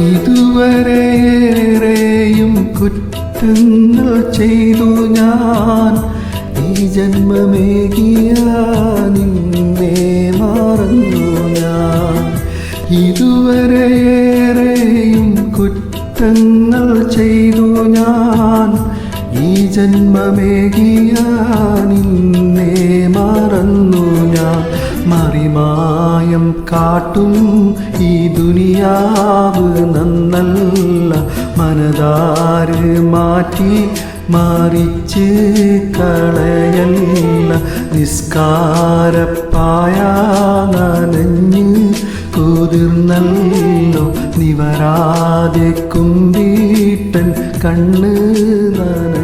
ഇതുവരെയേറെയും കുറ്റങ്ങൾ ചെയ്തു ഞാൻ. ഈ ജന്മമേകിയ നിന്നെ മറന്നു ഞാൻ. ഇതുവരെയേറെയും കുറ്റങ്ങൾ ചെയ്തു ഞാൻ. ഈ ജന്മമേകിയ നിന്നെ മറന്നു ഞാൻ. മറിമായം കാട്ടും ഈ ദുനിയാവ് നന്നല്ല. മനതാര് മാറ്റി മാറിച്ച് കളയല്ല. നിസ്കാരപ്പായ നനഞ്ഞ് കുതിർന്നല്ലോ. നിവരാതെ കുമ്പീട്ടൻ കണ്ണ് നന